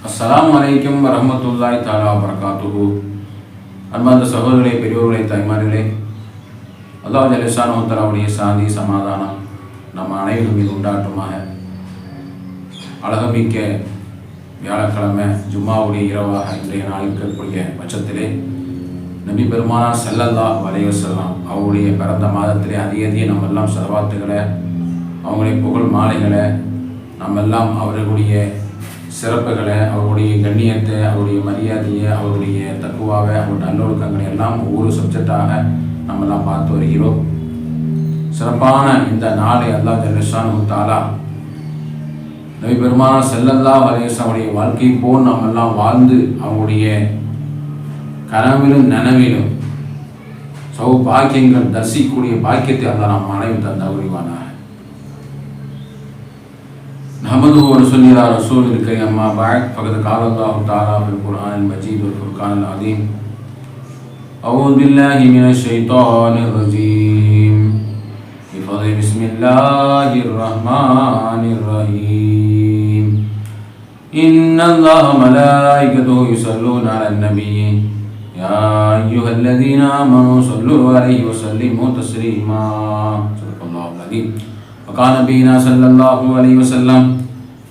அஸ்லாம் அலைக்கும் வரமத்துல்லாய் தாலா வரகாத்துகு அன்பார்ந்த சகோதரர்களே பெரியோர்களே தாய்மார்களே அல்லாஹ் ஜலிசானு தலாவுடைய சாந்தி சமாதானம் நம்ம அனைவரும் மீது உண்டாட்டுமாக அழகமிக்க வியாழக்கிழமை ஜும்மாவுடைய இரவாக இன்றைய நாளில் இருக்கக்கூடிய பட்சத்திலே நபி பெருமானா செல்லல்லா வலைய செல்லாம் அவருடைய பிறந்த மாதத்திலே அதிக அதிக நம்ம எல்லாம் செலவாத்துகளை அவங்களுடைய புகழ் மாலைகளை நம்ம எல்லாம் அவர்களுடைய சிறப்புகளை அவருடைய கண்ணியத்தை அவருடைய மரியாதையை அவருடைய தக்குவாவை அவருடைய நல்லொழுக்கங்களை எல்லாம் ஒவ்வொரு சப்ஜெக்டாக நம்ம எல்லாம் பார்த்து வருகிறோம். சிறப்பான இந்த நாளை அல்லா ஜல்லிஷானு தாலா நபி பெருமானா செல்லல்லா வலேசனுடைய வாழ்க்கை போல் நாம் எல்லாம் வாழ்ந்து அவங்களுடைய கனவிலும் நனவிலும் சௌபாக்கியங்கள் தரிசிக்கக்கூடிய பாக்கியத்தை அல்லாஹ் நாம் அனைவரும் தந்த உரிவானார் نحمده ونصلي على رسول الكريم أما بعد فقد قال الله تعالى في القرآن المجيد والفرقان العظيم أعوذ بالله من الشيطان الرجيم. بفضل بسم الله الرحمن الرحيم. إن الله ملائكته يصلون على النبي. يا أيها الذين آمنوا صلوا عليه وسلموا تسليما. صدق الله العظيم. وقال نبينا صلى الله عليه وسلم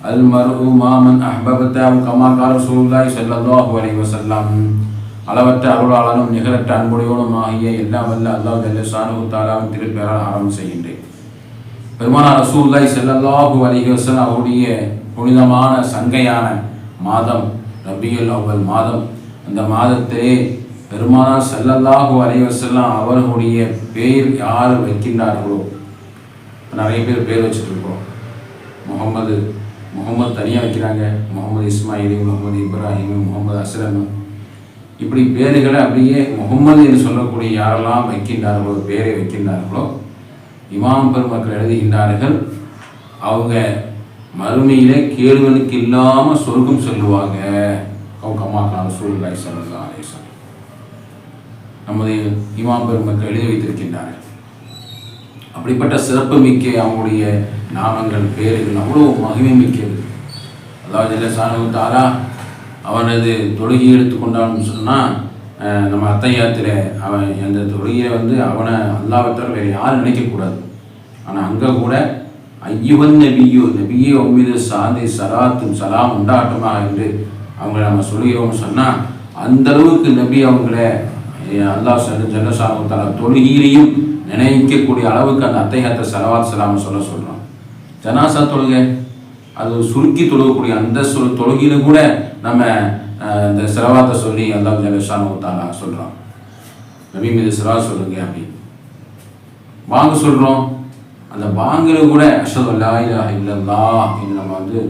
المرء ما من أحببت كما قال رسول الله صلى الله عليه وسلم அளவற்ற அருளாளனும் நிகரற்ற அன்புடையோனும் ஆகிய எல்லாம் வல்ல அல்லாஹ் ஜல்லஷானு தாலாவின் திருப்பெயரால் ஆரம்பம் செய்கின்றேன் பெருமானார் ரசூல்லாய் செல்லல்லாஹு அலைஹி வஸல்லம் அவருடைய புனிதமான சங்கையான மாதம் ரபியுல் அவ்வல் மாதம் அந்த மாதத்திலே பெருமானார் செல்லல்லாஹு அலைஹி வஸல்லம் அவர்களுடைய பெயர் யார் வைக்கின்றார்களோ நிறைய பேர் பேர் வச்சுட்ருக்கோம். முகமது முகமது தனியாக வைக்கிறாங்க. முகமது இஸ்மாயில் முகமது இப்ராஹிம் முகமது அஸ்லம். இப்படி பேர்களை அப்படியே முகமது என்று சொல்லக்கூடிய யாரெல்லாம் வைக்கின்றார்களோ பேரை வைக்கின்றார்களோ இமாம் பெருமக்கள் எழுதுகின்றார்கள் அவங்க மறுமையிலே கேள்வனுக்கு இல்லாமல் சொர்க்கம் சொல்லுவாங்க. அவங்க கால சூழ்நிலை சொல்லலாம் நமது இமாம் பெருமக்கள் எழுதி வைத்திருக்கின்றார்கள். அப்படிப்பட்ட சிறப்பு மிக்க அவங்களுடைய நாமங்கள் பேர்கள் அவ்வளோ மகிமை மிக்கது அதாவது இல்லை சாணு தாரா அவனது தொழுகை எடுத்துக்கொண்டான்னு சொன்னால் நம்ம அத்தையாத்தில் அவன் அந்த தொழுகையை வந்து அவனை அல்லாவத்தால் வேறு யாரும் நினைக்கக்கூடாது. ஆனால் அங்கே கூட ஐயுவன் நபியோ நபியே உம்மீது சாந்தி சலாத்தும் சலாம் உண்டாட்டமா என்று அவங்கள நம்ம சொல்லுகிறோம்னு சொன்னால் அந்த அளவுக்கு நபி அவங்கள அல்லாஹ் ஜல்லசாமத்தால தொழுகையிலையும் நினைக்கக்கூடிய அளவுக்கு அந்த அத்தையத்தை செலவாத் செலாம சொல்ல சொல்கிறோம் ஜனாசா தொழுகை அது சுருக்கி தொழுகக்கூடிய அந்த சொல் தொழுகையில கூட நம்ம இந்த செலவாத்தை சொல்லி அல்லா ஜலஷானுத்தாலா சொல்கிறோம் நபி மீது சிரவா சொல்லுங்க அப்படின்னு. வாங்க சொல்கிறோம் அந்த பாங்கில கூட அஷது அல்லா இல்லா இல்லல்லா அப்படின்னு நம்ம வந்து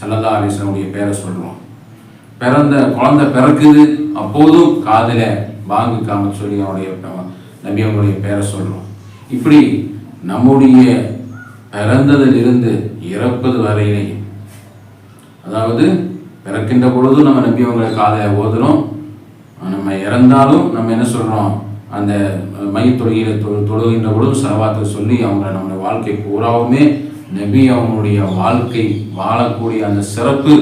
சல்லல்லா அலிஸ்லமுடைய பேரை சொல்கிறோம் பிறந்த குழந்தை பிறக்குது அப்போதும் காதில் பாங்கு காம சொல்லி அவனுடைய நபி அவங்களுடைய பேரை சொல்கிறோம் இப்படி நம்முடைய பிறந்ததிலிருந்து இறப்பது வரையிலையும் அதாவது பிறக்கின்ற பொழுதும் நம்ம நம்பி அவங்களை காதை ஓதுறோம். நம்ம இறந்தாலும் நம்ம என்ன சொல்கிறோம் அந்த மையத்தொழுகையில் தொ தொழுகின்ற பொழுதும் செலவாத்தை சொல்லி அவங்கள நம்மளுடைய வாழ்க்கை பூராவுமே நபி அவங்களுடைய வாழ்க்கை வாழக்கூடிய அந்த சிறப்பு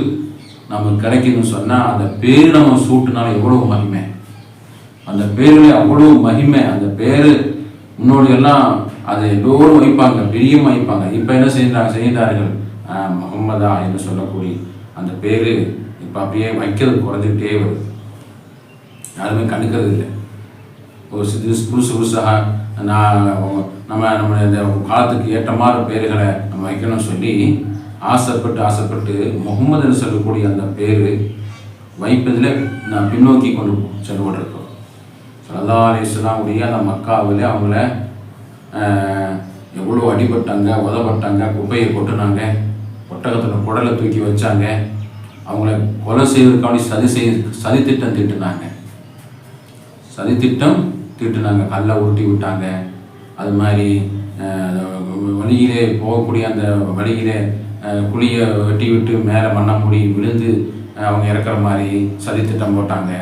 நமக்கு கிடைக்குதுன்னு சொன்னால் அந்த பேர் நம்ம சூட்டுனால எவ்வளோ மகிமை. அந்த பேரில் அவ்வளோ மகிமை அந்த பேர் முன்னோடியெல்லாம் அதை எல்லோரும் வைப்பாங்க பெரியும் வைப்பாங்க. இப்போ என்ன செய்கிறாங்க செய்கிறார்கள் முகம்மதா என்று சொல்லக்கூடிய அந்த பேர் இப்போ அப்படியே வைக்கிறது குறைஞ்சிக்கிட்டே வருது. யாருமே கண்டுக்கிறது இல்லை. ஒரு சிறு புதுசு புதுசாக நான் நம்ம நம்ம இந்த காலத்துக்கு ஏற்ற மாதிரி பேர்களை நம்ம வைக்கணும்னு சொல்லி ஆசைப்பட்டு ஆசைப்பட்டு முகமதுன்னு சொல்லக்கூடிய அந்த பேர் வைப்பதில் நான் பின்னோக்கி கொண்டு செல்லப்பட்டிருக்கோம் சல்லா அலிஸ்லாமுடைய அந்த மக்காவில் அவங்கள எவ்வளோ அடிபட்டாங்க உதப்பட்டாங்க குப்பையை கொட்டுனாங்க ஒட்டகத்தில் குடலை தூக்கி வச்சாங்க அவங்கள கொலை செய்வதற்காண்டி சதி செய் சதித்திட்டம் திட்டுனாங்க. சதித்திட்டம் திட்டினாங்க கல்லை உருட்டி விட்டாங்க. அது மாதிரி வழியிலே போகக்கூடிய அந்த வழியிலே குழியை வெட்டி விட்டு மேலே மண்ண மூடி விழுந்து அவங்க இறக்குற மாதிரி சதித்திட்டம் போட்டாங்க.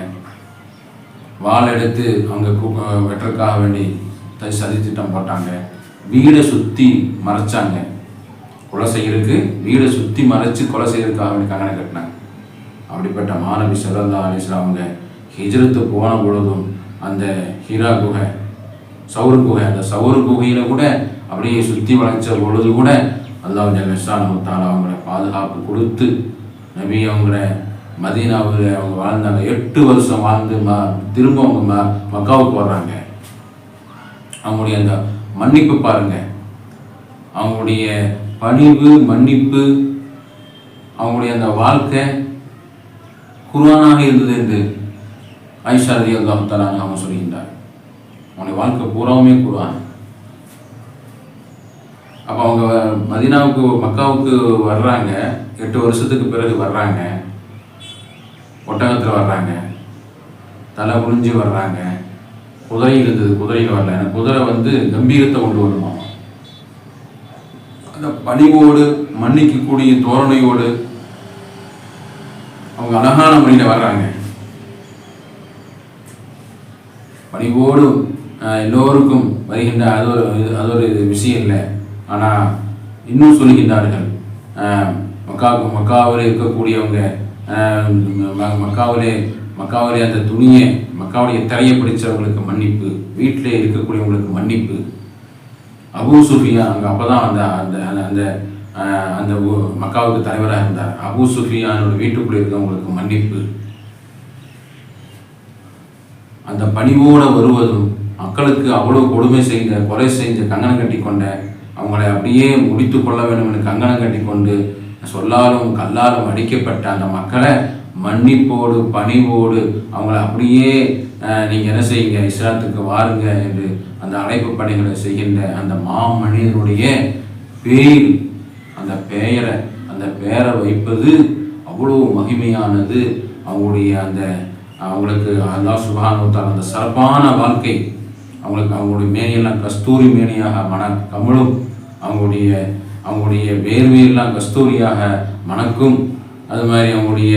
வாள் எடுத்து அவங்க வெட்டுறதுக்காக வேண்டி சதி திட்டம் போட்டாங்க. வீடை சுற்றி மறைச்சாங்க. கொலை செய்யறதுக்கு வீடை சுற்றி மறைச்சு கொலை செய்யறதுக்காக வேண்டி கங்கனை கட்டினாங்க. அப்படிப்பட்ட மாணவி சல்லா அலிஸ்லாம் அவங்க ஹிஜ்ரத்து போன பொழுதும் அந்த ஹீரா குகை சவுரு குகை அந்த சவுரு குகையில் கூட அப்படியே சுற்றி வளைச்ச பொழுது கூட அல்லாஹ் ஜல்லிஸ்லான் தாலா அவங்கள பாதுகாப்பு கொடுத்து நபி அவங்கள மதீனாவில் அவங்க வாழ்ந்தாங்க எட்டு வருஷம் வாழ்ந்து ம திரும்ப அவங்க ம மக்காவுக்கு வர்றாங்க. அவங்களுடைய அந்த மன்னிப்பு பாருங்க. அவங்களுடைய பணிவு மன்னிப்பு அவங்களுடைய அந்த வாழ்க்கை குருவானாக இருந்தது என்று ஐஷா ரதி அவங்க சொல்கின்றார் அவனுடைய வாழ்க்கை பூராவுமே குருவான் அப்போ அவங்க மதீனாவுக்கு மக்காவுக்கு வர்றாங்க. எட்டு வருஷத்துக்கு பிறகு வர்றாங்க. ஒட்டகத்தில் வர்றாங்க. தலை குனிஞ்சு வர்றாங்க. குதிரை இருந்தது குதிரையில் வரல. குதிரை வந்து கம்பீரத்தை கொண்டு வரணும். அந்த பணிவோடு மன்னிக்கக்கூடிய தோரணையோடு அவங்க அழகான முறையில் வர்றாங்க. பணிவோடு எல்லோருக்கும் வருகின்ற அது ஒரு இது- அது ஒரு இது விஷயம் இல்லை. ஆனால் இன்னும் சொல்கின்றார்கள். மக்காவுக்கு மக்காவில் இருக்கக்கூடியவங்க மக்காவிலே மக்காவிலே அந்த துணியை மக்காவுடைய தலையை பிடிச்சவங்களுக்கு மன்னிப்பு வீட்டிலே இருக்கக்கூடியவங்களுக்கு மன்னிப்பு. அபு சுஃபியா அங்கே அப்போ தான் அந்த அந்த அந்த- அந்த மக்காவுக்கு தலைவராக இருந்தார். அபு சுஃபியானோட வீட்டுக்குள்ளே இருக்கவங்களுக்கு மன்னிப்பு. அந்த பணிவோடு வருவதும் மக்களுக்கு அவ்வளோ கொடுமை செய்த கொலை செஞ்ச கங்கணம் கட்டி கொண்ட அவங்களை அப்படியே முடித்து கொள்ள வேண்டும் என்று கங்கணம் கட்டி கொண்டு சொல்லாலும் கல்லாலும் அடிக்கப்பட்ட அந்த மக்களை மன்னிப்போடு பணிவோடு அவங்கள அப்படியே நீங்கள் என்ன செய்யுங்க இஸ்லாத்துக்கு வாருங்க என்று அந்த அழைப்பு பணிகளை செய்கின்ற அந்த மாமனிதனுடைய பேர் அந்த பெயரை அந்த பெயரை வைப்பது அவ்வளோ மகிமையானது. அவங்களுடைய அந்த அவங்களுக்கு அல்லா சுபானுத்தால் அந்த சிறப்பான வாழ்க்கை. அவங்களுக்கு அவங்களுடைய மேனியெல்லாம் கஸ்தூரி மேனியாக மன கமலும் அவங்களுடைய அவங்களுடைய வேர்வையெல்லாம் கஸ்தூரியாக மணக்கும். அது மாதிரி அவங்களுடைய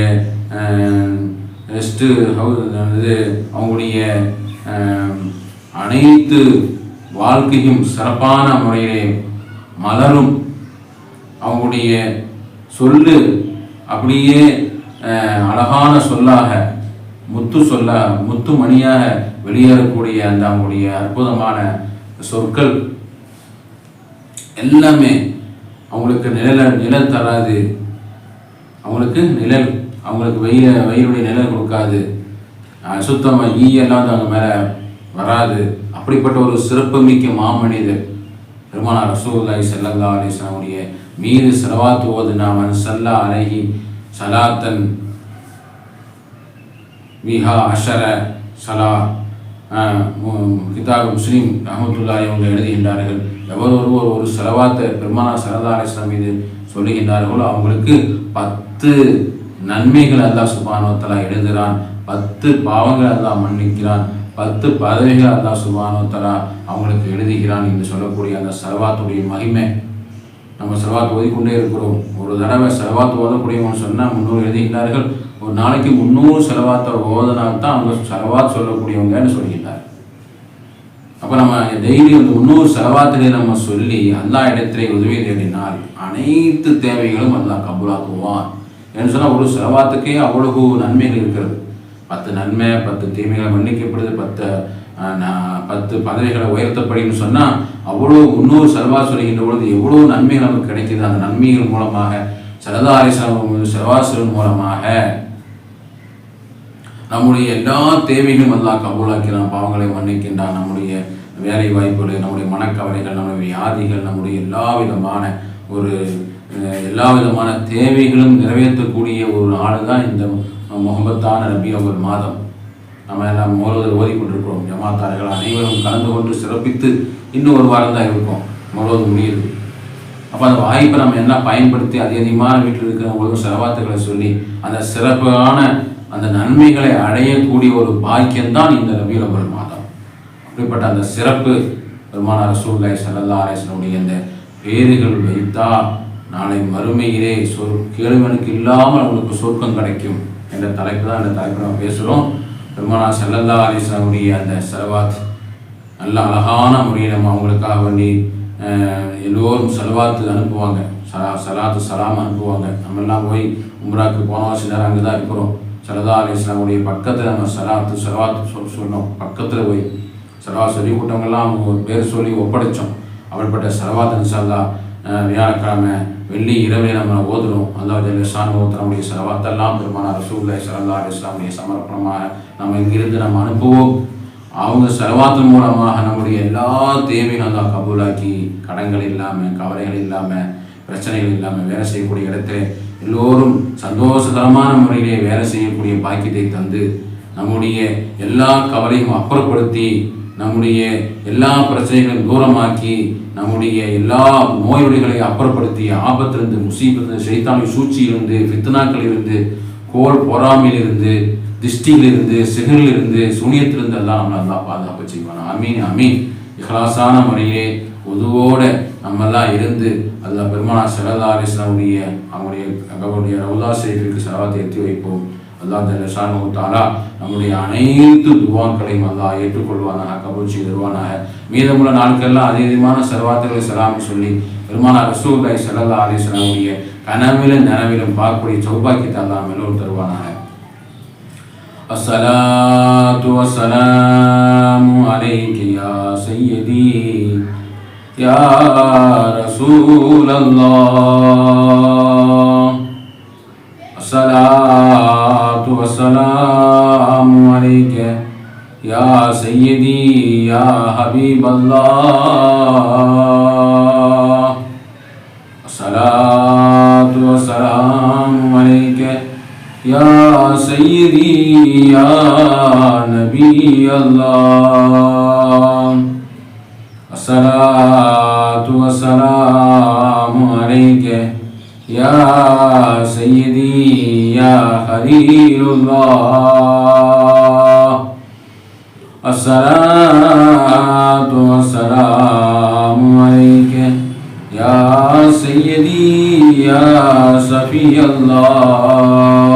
ரெஸ்ட்டு இது அவங்களுடைய அனைத்து வாழ்க்கையும் சிறப்பான முறையிலே மலரும். அவங்களுடைய சொல்லு அப்படியே அழகான சொல்லாக முத்து சொல்ல முத்து மணியாக வெளியேறக்கூடிய அந்த அவங்களுடைய அற்புதமான சொற்கள். எல்லாமே அவங்களுக்கு நிழல் நிழல் தராது. அவங்களுக்கு நிழல் அவங்களுக்கு வெயில் வெயிலுடைய நிழல் கொடுக்காது. சுத்தமாக ஈ எல்லாம் அவங்க மேலே வராது. அப்படிப்பட்ட ஒரு சிறப்புமிக்க மாமனிதர் பெருமானார் ரசூலுல்லாஹி ஸல்லல்லாஹு அலிஸ்லாமுடைய மீது செலவாத்து ஓதுனா சல்லா ஸல்லா சலாத்தன் ஸலாத்தன் விஹா அஷர சலா. கிதாப் முஸ்லீம் ரஹமத்துல்லாஹி அவங்க எழுதுகின்றார்கள். எவர் ஒருவர் ஒரு செலவாத்தை பெருமானா சரதா அலிஸ்லாம் மீது சொல்லுகின்றார்களோ அவங்களுக்கு பத்து நன்மைகள் அல்லா சுபானோத்தலா எழுதுகிறான் பத்து பாவங்கள் அல்லா மன்னிக்கிறான். பத்து பதவிகள் அல்லா சுபானோத்தலா அவங்களுக்கு எழுதுகிறான் என்று சொல்லக்கூடிய அந்த செலவாத்துடைய மகிமை. நம்ம செலவாத் ஓதிக்கொண்டே இருக்கிறோம். ஒரு தடவை செலவாத்து ஓதக்கூடியவங்க சொன்னால் முன்னூறு எழுதுகின்றார்கள். ஒரு நாளைக்கு முந்நூறு செலவாத்தை ஓதனால் தான் அவங்க செலவாத் சொல்லக்கூடியவங்கன்னு சொல்கின்றார் அப்போ நம்ம டெய்லி அந்த இன்னொரு செலவாத்திலே நம்ம சொல்லி அல்லா இடத்திலே உதவி தேடினால் அனைத்து தேவைகளும் அல்லா கபுலாக்குவான். என்று சொன்னால் ஒரு செலவாத்துக்கே அவ்வளவு நன்மைகள் இருக்கிறது. பத்து நன்மை பத்து தீமைகள் மன்னிக்கப்படுது பத்து பத்து பதவிகளை உயர்த்தப்படின்னு சொன்னால் அவ்வளோ இன்னொரு செலவா சொல்கின்ற பொழுது எவ்வளோ நன்மைகள் நமக்கு கிடைக்குது. அந்த நன்மைகள் மூலமாக சரதாரி செலவாசல் மூலமாக நம்முடைய எல்லா தேவைகளும் அல்லாஹ் கபூலாக்கிறான் பாவங்களை மன்னிக்கின்றான். நம்முடைய வேலை வாய்ப்புகள் நம்முடைய மனக்கவலைகள் நம்முடைய வியாதிகள் நம்முடைய எல்லா விதமான ஒரு எல்லா விதமான தேவைகளும் நிறைவேற்றக்கூடிய ஒரு நாள் தான் இந்த முகமத்தான ரபி ஒரு மாதம். நம்ம எல்லாம் மோலுவதில் ஓதிக்கொண்டிருக்கிறோம். ஜமாத்தார்கள் அனைவரும் கலந்து கொண்டு சிறப்பித்து இன்னும் ஒரு வாரம் தான் இருக்கும். முழுவதும் முடியுது. அப்போ அந்த வாய்ப்பை நம்ம என்ன பயன்படுத்தி அதிக அதிகமான வீட்டில் இருக்கிறவங்களுக்கும் செலவாத்துகளை சொல்லி அந்த சிறப்பான அந்த நன்மைகளை அடையக்கூடிய ஒரு பாக்கியம்தான் இந்த ரபியுல் மாதம். அப்படிப்பட்ட அந்த சிறப்பு பெருமான ரசூல்லாய் சல்லா அலேசனுடைய அந்த பேறுகள் வைத்தா நாளை மறுமையிலே சொல் கேள்வனுக்கு இல்லாமல் அவங்களுக்கு சொர்க்கம் கிடைக்கும் என்ற தலைப்பு தான் இந்த தலைப்பு நம்ம பேசுகிறோம் பெருமானா சல்லல்லா அலிஸ்லாமுடைய அந்த செலவாத் நல்ல அழகான முறையில் நம்ம அவங்களுக்காக வேண்டி எல்லோரும் செலவாத்து அனுப்புவாங்க. சலா சலாத்து சலாம் அனுப்புவாங்க. நம்மெல்லாம் போய் உம்ராக்கு போன வருஷம் நேரம் அங்கே தான் இருக்கிறோம். சரதா அலி இஸ்லாமுடைய பக்கத்தில் நம்ம சலாத்து சலவாத்து சொல் சொன்னோம். பக்கத்தில் போய் சரவா சொல்லி கூட்டங்கள்லாம் அவங்க பேர் சொல்லி ஒப்படைச்சோம். அப்படிப்பட்ட சரவாத் இன்ஷால்லா வியாழக்கிழமை வெள்ளி இரவே நம்ம ஓதுறோம். அல்லா ஜல்லிஷான் நம்முடைய சரவாத்தெல்லாம் பெருமான ரசூல்லா சலல்லா அலி இஸ்லாமுடைய சமர்ப்பணமாக நம்ம இங்கிருந்து நம்ம அனுப்புவோம். அவங்க செலவாத்தின் மூலமாக நம்முடைய எல்லா தேவையும் நல்லா கபூலாக்கி கடன்கள் இல்லாமல் கவலைகள் இல்லாமல் பிரச்சனைகள் இல்லாமல் வேலை செய்யக்கூடிய இடத்துல எல்லோரும் சந்தோஷகரமான முறையிலே வேலை செய்யக்கூடிய பாக்கியத்தை தந்து நம்முடைய எல்லா கவலையும் அப்புறப்படுத்தி நம்முடைய எல்லா பிரச்சனைகளையும் தூரமாக்கி நம்முடைய எல்லா நோயுடைகளை அப்புறப்படுத்தி ஆபத்திலிருந்து முசீபத்திலிருந்து சைத்தானி சூழ்ச்சியிலிருந்து இருந்து கோல் பொறாமையிலிருந்து திஷ்டியிலிருந்து சிகரிலிருந்து சூனியத்திலிருந்து எல்லாம் நம்ம நல்லா பாதுகாப்பு செய்வான் அமீன் அமீன் இஹலாசான முறையிலே உதுவோடு நம்மெல்லாம் இருந்து அல்லா பெருமானா சரதாரிசனுடைய அவங்களுடைய அவருடைய ரவுதா ஷெரீஃபிற்கு செலவாத்தை எத்தி வைப்போம் அல்லா ஜல்லஷானு தாலா நம்முடைய அனைத்து துவாக்களையும் அல்லா ஏற்றுக்கொள்வானாக கபூல் செய்து தருவானாக மீதமுள்ள நாட்கள்லாம் அதிகமான செலவாத்துகளை செலாமி சொல்லி பெருமானா ரசூல்லாய் சல்லா அலிஸ்லாமுடைய கனவிலும் நனவிலும் பார்க்கக்கூடிய சௌபாக்கியத்தை அல்லா எல்லோரும் தருவானாக الصلاة والسلام عليك يا سيدي يا رسول الله الصلاة والسلام عليك يا سيدي يا حبيب الله الصلاة والسلام عليك يا سيدي يا نبي الله الصلاة والسلام عليك يا سيدي، يا خليل الله. الصلاة والسلام عليك يا سيدي، يا صفي الله.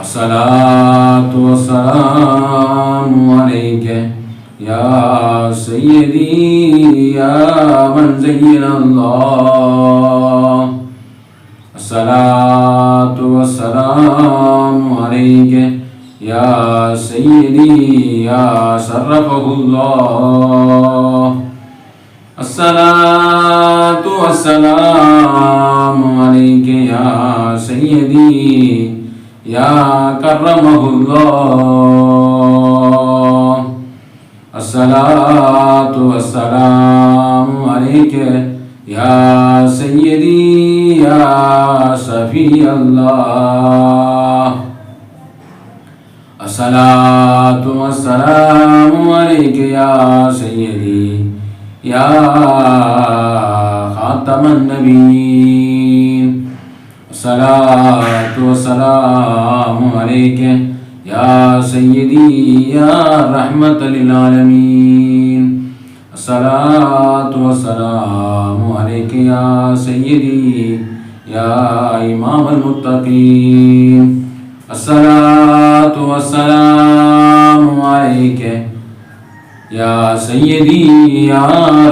الصلاة والسلام عليك یا سیدی یا من زین اللہ الصلاة والسلام علیکہ یا سیدی یا صرفہ اللہ الصلاة والسلام علیکہ یا سیدی یا کرمہ اللہ الصلاة والسلام عليك يا سيدي، يا صفي الله. الصلاة والسلام عليك يا سيدي، يا خاتم النبيين. الصلاة والسلام عليك یا سیدی، یا رحمت للعالمین، الصلاة والسلام علیک یا سیدی، یا امام المتقین، الصلاة والسلام علیک یا سیدی، یا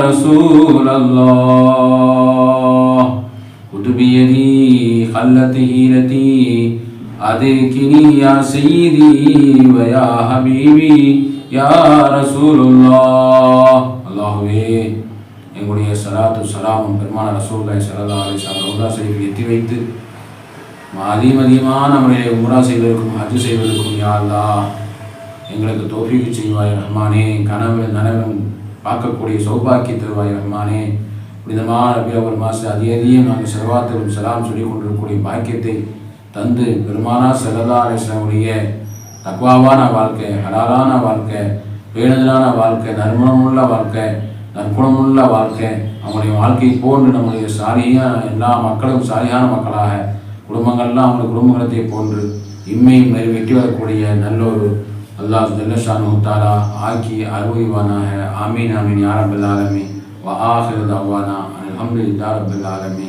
رسول اللہ قطبی یدی، خلت ہیلتی أدركني يا سيدي ويا حبيبي يا رسول الله அல்லாஹுவே எங்களுடைய சலாத்து சலாமும் பெருமான ரசூல்லாய் சலல்லா அலி சல்லா செய்து எத்தி வைத்து அதிகம் அதிகமான முறையை உம்ரா செய்வதற்கும் ஹஜ் செய்வதற்கும் யா அல்லா எங்களுக்கு தோஃபிக்கு செய்வாய் ரஹ்மானே கனவு நனவும் பார்க்கக்கூடிய சௌபாக்கிய தருவாய் ரஹ்மானே புனிதமான பிறவர் மாசு அதிக அதிகம் நாங்கள் செலவாத்திலும் செலாம் சொல்லிக் கொண்டிருக்கக்கூடிய பாக்கியத்தை தந்து பெருமானா செல்லதா அலிஸ்லாமுடைய தக்குவாவான வாழ்க்கை ஹலாலான வாழ்க்கை பேணுதலான வாழ்க்கை நறுமணமுள்ள வாழ்க்கை நற்குணமுள்ள வாழ்க்கை அவங்களுடைய வாழ்க்கை போன்று நம்முடைய சாரியான எல்லா மக்களும் சாரியான மக்களாக குடும்பங்கள்லாம் அவங்களுடைய குடும்பங்களத்தை போன்று இம்மையும் நிறைவேற்றி வரக்கூடிய நல்ல ஒரு அல்லாஹ் ஜல்லஷான் முத்தாரா ஆக்கி அருள்வானாக. ஆமீன் ஆமீன் யாரபில் ஆலமி வ ஆஹிரதாவானா அலமது யாரபில் ஆலமி